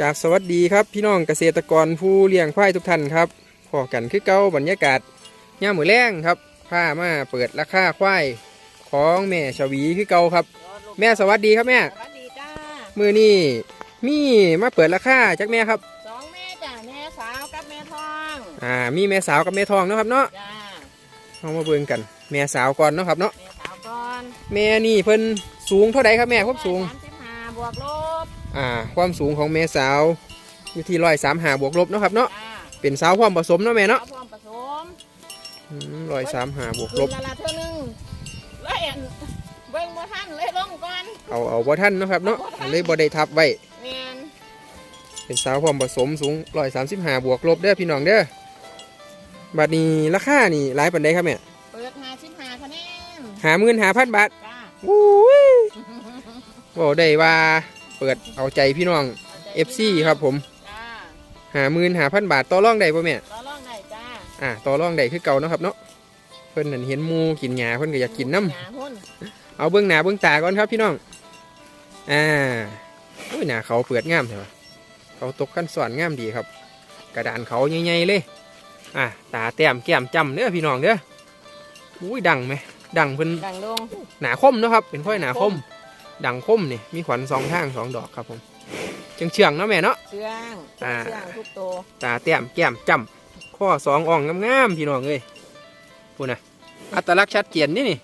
กราบสวัสดีครับพี่น้องเกษตรกรผู้เลี้ยงควายทุกท่านครับพอกันคือเก้าบรรยากาศย่ามมือแรงครับพามาเปิดราคาควายของแม่ชวีคือเก้าครับ แม่สวัสดีครับแม่สวัสดีจ้ามือนี่มีมาเปิดราคาจากแม่ครับสองแม่จ้าแม่สาวกับแม่ทองอ่ามีแม่สาวกับแม่ทองเนาะครับเนาะจ้าเอามาเบิ่งกัน แม่สาวก่อนเนาะครับเนาะแม่สาวก่อนแม่นี่เพิ่นสูงเท่าใดครับแม่ความสูงสามสิบห้าบวกลบ อ่าความสูงของแม่สาวอยู่ที่ร้อยสามหาบวกลบเนาะครับเนาะจ้าเป็นสาวความผสมเนาะแม่เนาะสาวพร้อมผสมร้อยสามหาบวกคืลนบละละเท่านึงเลยอันเบิ่งมาท่านเลยลงก่อนเอาเอาบ่ท่านเนาะครับเนาะเลยบ่ได้ทับไว้ แม่นเป็นสาวความผสมสูงร้อยสามสิบห้าบวกลบเด้อพี่น้องเด้อบัดนี้ราคานี่หลายปันใดครับแม่เปิดห้าสิบห้าคะแนนหาหมื่นหาพันบาทจ้าอุ้ยบอกได้ว่า เปิดเอาใจพี่น้อง FC ครับผมจ้าหาหมื่นหาพันบาทต่อรองได้ป่ะแม่ต่อรองได้จ้าอ่าต่อรองได้คือเก่าเนาะครับเนาะเพิ่นนั่นเห็นหมูกินหญ้าเพิ่นก็อยากกินน้หาหุ้นำเอาเบื้องหน้าเบื้องตาก่อนครับพี่น้องอ่าอุ้ยหน้าเขาเปิดงามใช่ปะเขาตกขั้นสอนงามดีครับ กระดานเขาใหญ่ๆเลยอะตาแต้มแก้มจำเด้อพี่น้องเด้ออุ้ยดังไหมดังเพิ่นดังลง หนาคมเนาะครับเป็นค่อยหนาคม ดังคมนี่มีขวัญสองทางสองดอกครับผมเชียงเชียงๆเนาะแม่เนาะเชื่องอ่า เชื่องทุกตัวตาแต้มแก้มจำข้อสองอ่องงามๆพี่น้องเอ้ยพูดนะอัตลักษณ์ชัดเจนนี่นี่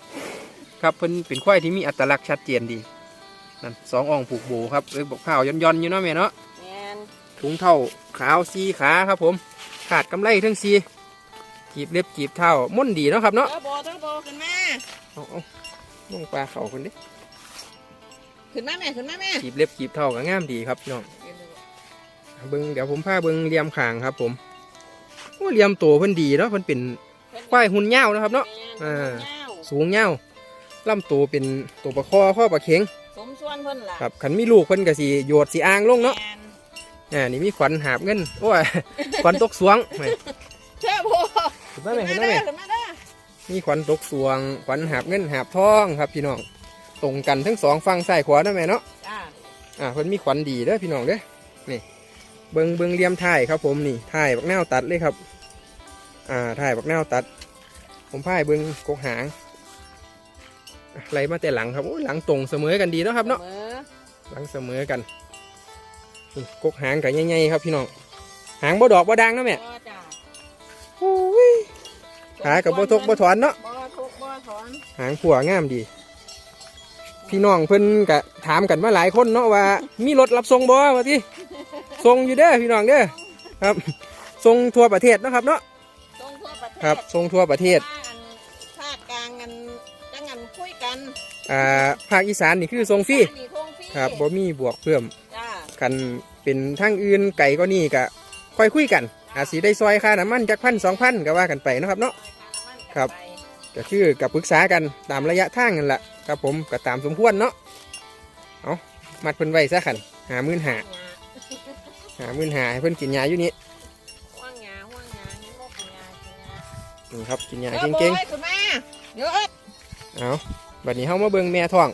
ครับเพิ่นเป็นควายที่มีอัตลักษณ์ชัดเจนดีนั่นสองอ่องผูกโบครับเอ้ยบอกข้าวย่อนๆอยู่เนาะแม่เนาะแม่นถุงเท่าขาวสีขาครับผม ขาดกำไรทั้งสีกีบเล็บกีบเท่าม่วนดีเนาะครับเทอเนาะร์โบเทอร์โบขึ้นมาเอาเอาลงปลาเขาคนดิ ขึ้นมาแม่ขึ้นมาแม่กีบเล็บกีบเท่าก็งามดีครับพี่น้องเบิ้งเดี๋ยวผมพาเบิ้งเหลี่ยมขางครับ ผมโอ้เหลี่ยมตัวเพิ่นดีเนาะเพิ่นเป็นควายหุ่นยาวนะครับเนาะอ่าสูงยาวลำตัวเป็นตัวประคอข้อประเข็งสมส่วนเพิ่นล่ะครับขันมีลูกเพิ่นก็สีโยดสีอ่างลงเนาะแม่อ่านี่มีขวัญหาบเงินโอ้ยขวัญตกสวงแหม่เทอร์โบเห็นไหมเห็นไหมขึ้นมาเด้อมีขวัญตกสวงขวัญหาบเงินหาบทองครับพี่น้อง ตรงกันทั้งสองฝั่งซ้ายขวานะแม่เนาะจ้าอ่าเพิ่นมีขวัญดีเด้อพี่น้องเด้อนี่เบิงเบิงเหลี่ยมท้ายครับผมนี่ท้ายบักแนวตัดเลยครับ อ่าท้ายบักแนวตัด ผมพายเบิงกกหางอะไล่มาแต่หลังครับโอ้ยหลังตรงเสมอกันดีเนาะครับเนาะสมอหลังเสมอกันนี่กกหางกับใหญ่ๆครับพี่น้องหางบ่ดอกบ่ดังเนาะแม่บ่จ้าโอ้ยขากับบ่ทกบ่ถอนเนาะบ่ทุกบ่ถอน หางผัวงามดี พี่น้องเพิ่นกะถามกันมาหลายคนเนาะว่า มีรถรับส่งบ่ว่าที่ส่งอยู่เด้อพี่น้องเด้อครับส่งทั่วประเทศเนาะครับเนาะส่งทั่วประเทศครับส่งทั่วประเทศ ว่าอันภาคกลางกันจังงันคุยกันอ่าภาคอีสานนี่คือส่งฟรีอันนี้ทงฟรีครับบ่มีบวกเพิ่มจ้ากันเป็นทางอื่นไก่ก็นี่กะค่อยคุยกันอาจสิได้ซอยค่าน้ำมันจากพันสองพันก็ว่ากันไปเนาะครับเนาะ ครับ ก็คือกับปรึกษากันตามระยะทางนั่นแหละครับผมก็ตามสมควรเนาะเอามัดเพิ่นไว้ซะขันหามื่นหาหามื่นหาให้เพิ่นกินยาอยู่นี่ห่วงหยาห่วงหยาเห็นบ่กินหยากินหยานี่ครับกินยาเออเก่งโบยขึ้นมาเดี๋ยวเอิ้นๆเอาบัดนี้เฮามาเบิ่งแม่ท้อง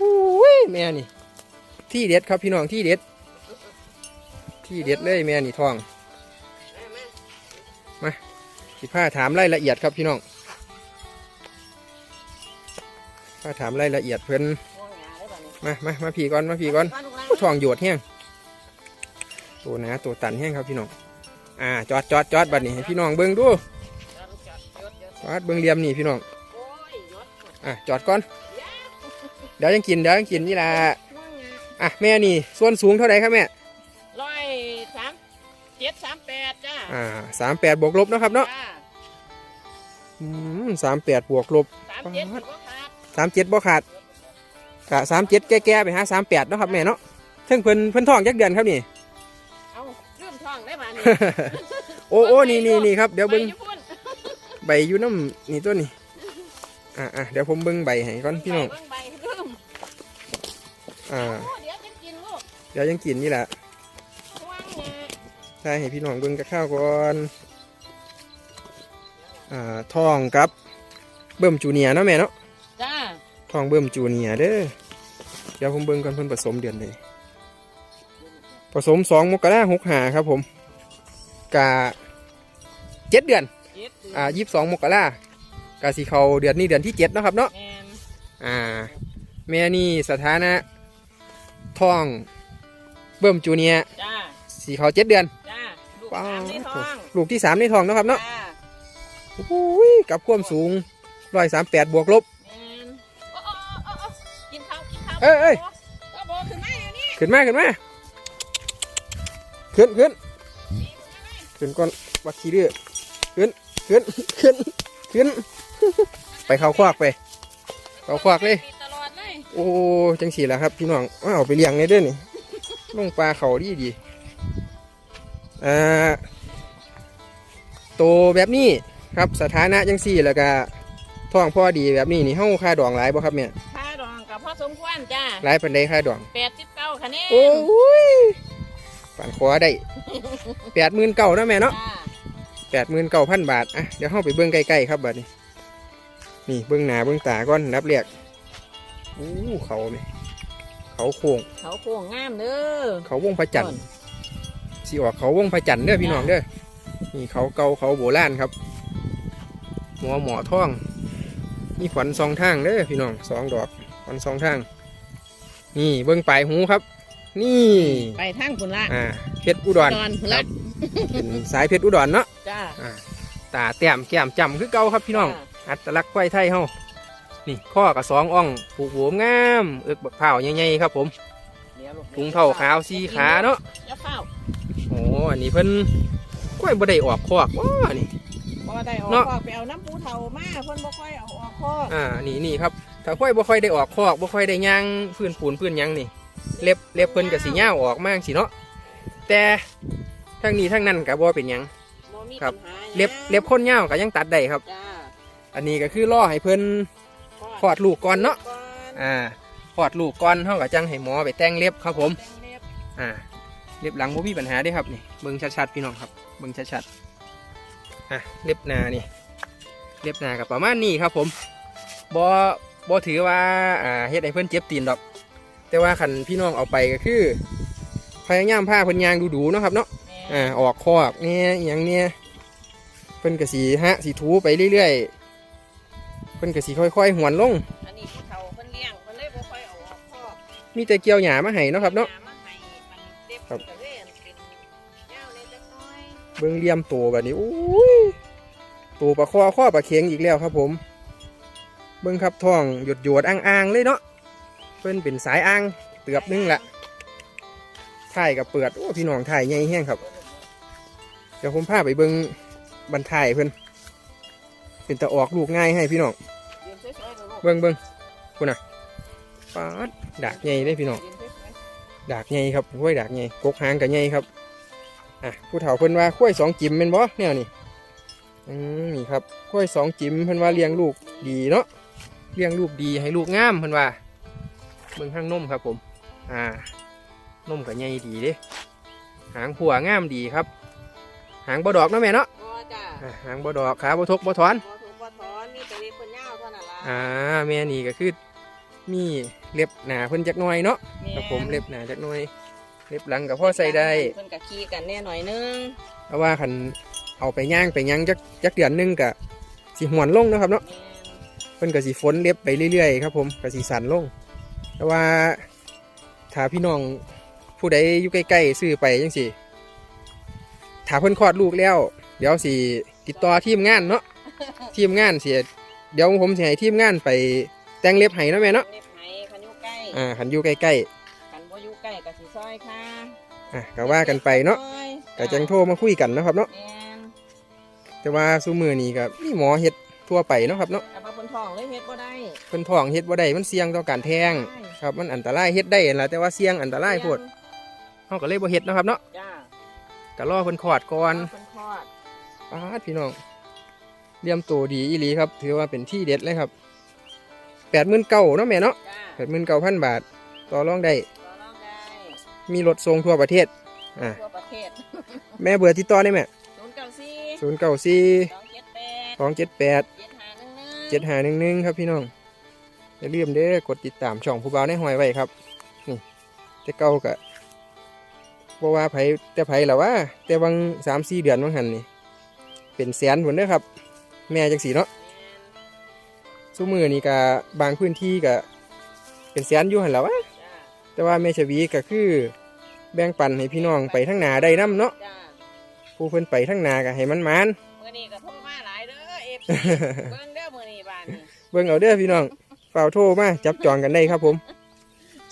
อุ้ยแม่นี่ ที่เด็ดครับพี่น้องที่เด็ด ที่เด็ดเลยแม่นี่ท้องมา สิพาถามรายละเอียดครับพี่น้องพาถามรายละเอียดเพิ่นห่วงหยาได้ป่ะนี่มามามาพี่ก่อนมาพี่ก่อนมาลูกหลานผู้ทองโยดแห้งตัวหนาตัวตันแห้งครับพี่น้อง อ่าจอดจอดจอดบัดนี้ให้พี่น้องเบิ้งดูจอดลูกจอดยศยศจอดเบิ้งเหลี่ยมนี่พี่น้องโอ้ยยศอะจอดก่อน เดี๋ยวยังกินเดี๋ยวยังกินนี่ละห่วงหยาอะแม่นี่ส่วนสูงเท่าไหร่ครับแม่ร้อยสามเจ็ดสามแปดจ้า อ่าสามแปดบวกลบเนาะครับเนาะจ้าอืม สามแปดบวกลบสามเจ็ดถือว่าขาดสามเจ็ดบ่ขาดกะสามเจ็ดแก่ๆไปหาสามแปดเนาะครับแม่เนาะเพิ่งเพิ่นเพิ่นท้องจักเดือนครับนี่เอาลืมท้องได้ป่ะนี่โอ้โอ้นี่นี่นี่ครับเดี๋ยวเบิ้งไปญี่ปุ่นใบอยู่น้ำนี่ตัวนี้อ่าอะเดี๋ยวผมเบิ้งใบให้ก่อนพี่น้องไปเบิ่งใบลืมอ่าโอ้เดี๋ยวจะกินลูกเดี๋ยวยังกินนี่แหละห่วงหยาใช่ให้พี่น้องเบิ่งกับข้าวก่อน อ่าทองครับเบิ่มจูเนียร์เนาะแม่เนาะจ้าทองเบิ่มจูเนียร์เด้อเดี๋ยวผมเบิ่งก่อนเพิ่นผสมเดือนใดผสมสองมกราหกหาครับผมกะเจ็ดเดือน เจ็ดเดืนอ่ายี่สิบสองมกรากะสีเขาเดือนนี้เดือนที่เจ็ดเนาะครับเนาะแมนอ่า แม่นี่สถานะท้องเบิ่มจูเนียร์จ้าสีเขาเจ็ดเดือนจ้าลูกว้าสามในท้องลูกที่สามในท้องเนาะครับเนาะจ้าโอ้ยกับความสูงร้อยสามแปดบวกลบแมนโอ้โอ้โอ้โอ้กินข้าวกินข้าวเอ้ยเอ้ย ก็บอกขึ้นมาอยู่นี่ขึ้นมาขึ้นมาขึ้นขึ้นขึ้นก่อนวัดขี้เดือขึ้นขึ้นขึ้นขึ้น ไปเข้าควักไป เข้าควักเลยปิดตลอดเลยโอ้จังสีแหละครับ พี่น้องว่าเอาไปเลี้ยงในเด้อนี่ลงปลาเขาดีดีอ่าโตแบบนี้ ครับสถานะจังสี่แล้วก็ท้องพ่อดีแบบนี้นี่เฮาค่าดองหลายบ่ครับเนี่ยค่าดองกับพ่อสมควรจ้าหลายปานใดค่าดองแปดสิบเก้าคะแนนโอ้ยฝันขวาได้แปดหมื่นเก้านะแม่เนาะจ้าแปดหมื่นเก้าพันบาทอะเดี๋ยวเฮาไปเบิ่งใกล้ๆครับบัดนี้ นี่เบิ่งหน้าเบิ่งตาก่อนนับเรียกอู้เขาไหมเขาโค้งเขาโค้งงามเด้อเขาวงพระจันทร์สิออกเขาวงพระจันทร์เด้อพี่น้องเด้อนี่เขาเก่าเขาโบราณครับ หมอหมอท่องนี่ขวัญสองทางเด้อพี่น้องสองดอกขวัญสองทาง นี่เบิ้งปลายหูครับ นี่ไปทางคุณละอ่าเพชรอุดรดอนคุณคละรับเป็นสายเพชรอุดรเนาะจ้า อ่าตาแต้มแก้มจำคือเก่าครับพี่น้องจ้าอัตลักษณ์ควายไทยเฮานี่ข้อกับสองอ่องผูกหัวงามเอึกบักเผาวใหญ่ๆครับผมเดี๋ยวลูกถุงเท่าขาวสีขาเนาะ อย่าเฝ้าโอ้อันนี้เพิ่นกล้วยบ่ได้ออกคอกว้านี่ บ่ได้ออกเนาะ คอกไปเอาน้ำปูเทามาเพิ่นบ่ค่อยเอาออกคอกอ่านี่นี่ครับถ้าค่อยบ่ค่อยได้ออกคอกบ่ค่อยได้ย่างพื้นปูนพื้นหยังนี่เล็บเล็บเพิ่นก็สิยาวออกมากสิเนาะแต่ทั้งนี้ทั้งนั้นก็บ่เป็นหยัง บ่มีครับ ปัญหาหยังเล็บเล็บคนยาวก็ยังตัดได้ครับ จ้าอันนี้ก็คือรอให้เพิ่นคลอดลูกก่อนเนาะก่อนอ่าคลอดลูกก่อนเฮาก็จังให้หมอไปแต่งเล็บครับผม แต่งเล็บอ่าเล็บหลังบ่มีปัญหาเด้ครับนี่เบิ่งชัดๆพี่น้องครับเบิ่งชัดๆ อะเล็บหน้านี่เล็บหน้ากับประมาณนี้ครับผมบ่บ่ถือว่าอ่าเฮ็ดให้เพิ่นเจ็บตีนดอก แต่ว่าคันพี่น้องเอาไปก็คือพยายามพาเพิ่นยางดูๆเนาะครับเนาะแม่อ่าออกคอกเนี่ยอหย่างเนี่ยเพิ่นก็สีฮะสีถูไปเรื่อยๆเพิ่นก็สีค่อยๆหวนลงอันนี้ผู้เฒ่าเพิ่นเลี้ยงเพิ่นเลยบ่ค่อยเอาออกคอกมีแต่เกี่ยวหญ้ามาให้เนาะครับเนาะหมาให้มันเล็บครับ เบิ่งเลี่ยมตัวแบบนี้อุ้ยตัวปลาคอข้อปลาเข็งอีกแล้วครับผม เบิ่งครับท้องหยดหยดๆอ่างๆเลยเนาะเพิ่นเป็นสายอ่างเตือบนึงละถ่ายกับเปิดโอ้พี่น้องถ่ายใหญ่แห้งครับ เดี๋ยวผมพาไปเบิ่งบันถ่ายเพิ่นเป็นตะออกลูกง่ายให้พี่น้องเบิ่งเบิ่งคุณน่ะปาดดากใหญ่เลยพี่น้องดากใหญ่ครับห้วยดากใหญ่กกหางกับใหญ่ครับ อะผู้เฒ่าเพิ่นว่าข้วยสองจิ๋มเป็นบ่แนวนี่อืมนี่ครับข้วยสองจิ๋มเพิ่นว่าเลี้ยงลูกดีเนาะเลี้ยงลูกดีให้ลูกงามเพิ่นว่าเบิ่งข้างนมครับผม อ่านมกับใหญ่ดีเด้หางผัวงามดีครับ หางบ่ดอกเนาะแม่เนาะๆบ่จ้าอะหางบ่ดอกขาบ่ทกบ่ถอน บ่ถูกบ่ถอนมีแต่เล็บเพิ่นยาวเท่านั้นล่ะอ่าแม่นี่ก็คือมีเล็บหนาเพิ่นจักหน่อยเนาะแม่ครับผมเล็บหนาจักหน่อย เล็บหลังกับพ่อใส่ได้เพิ่นก็ขี้กันแน่หน่อยนึงเพราะว่าคันเอาไปย่างไปย่างจักจักเดือนหนึงกะสีหวนลงเนาะครับเนาะแม่นเพิ่นก็สีฝนเล็บไปเรื่อยๆครับผมก็สีสันลงแต่ว่าถ้าพี่น้องผู้ใดอยู่ใกล้ๆซื้อไปจังสิถ้าเพิ่นคลอดลูกแล้ว เดี๋ยวสิติดต่อทีมงานเนาะทีมงานเสียเดี๋ยวผมสิให้ทีมงานไปแต่งเล็บให้เนาะแม่เนาะเล็บไหคันอยู่ใกล้อ่าคันอยู่ใกล้คั ซอยค่ะๆอะก็ว่ากันไปเนาะซอยก็จังโทรมาคุยกันเนาะครับเนาะแม่นแต่ว่าซูมือนี้ก็มีหมอเฮ็ดทั่วไปเนาะครับเนาะแต่ว่าเพิ่นท้องเลยเฮ็ดบ่ได้เพิ่นท้องเฮ็ดบ่ได้มันเสี่ยงต่อการแท้งครับมันอันตรายเฮ็ดได้นั่นล่ะแต่ว่าเสี่ยงอันตรายโพดเฮาก็เลยบ่เฮ็ดเนาะครับเนาะจ้าก็รอเพิ่นคลอดก่อนเพิ่นคลอดปาดพี่น้องเลี้ยมโตดีอีหลีครับ ถือว่าเป็นที่เด็ดเลยครับ89,000เนาะแม่เนาะจ้า89,000บาท ต่อรองได้ต่อรองได้ มีรถส่งทั่วประเทศอ่าทั่วประเทศแม่เบอร์ติดต่อได้แม่094 094 278 278 7511 7511ครับพี่น้องอย่าลืมเด้อกดติดตามช่องผู้บ่าวในหอยไว้ครับนี่แต่เก่าก็บบ่ว่าไผแต่ไผล่ะว่า แต่บางสามสี่เดือนบางหันนี่เป็นแสนผลเด้อครับ แม่จังสีเนาะซุมือนี่ก็บางพื้นที่ก็เป็นแสนอยู่หันแหล้ววะจ้า แต่ว่าแม่ชวีก็คือแบ่งปันให้พี่น้องไปทั้งนาได้น้ำเนาะจ้าผู้เพิ่นไปทั้งนาก็ให้มันมานมื้อนี้ก็โทรมาหลายเด้อ FC เบิ่งเด้อมื้อนี้บ้านนี้เบิ่งเอาเด้อพี่น้องเฝ้าวโทรมาจับจองกันได้ครับผม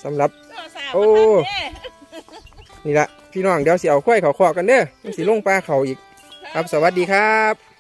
สำหรับ โทรศัพท์โอ้บ่ทันเด้นี่ละพี่น้องเดี๋ยวสิเอาควายเขาคอกกันเด้อมันสิลงปลาเขาอีก ครับสวัสดีครับ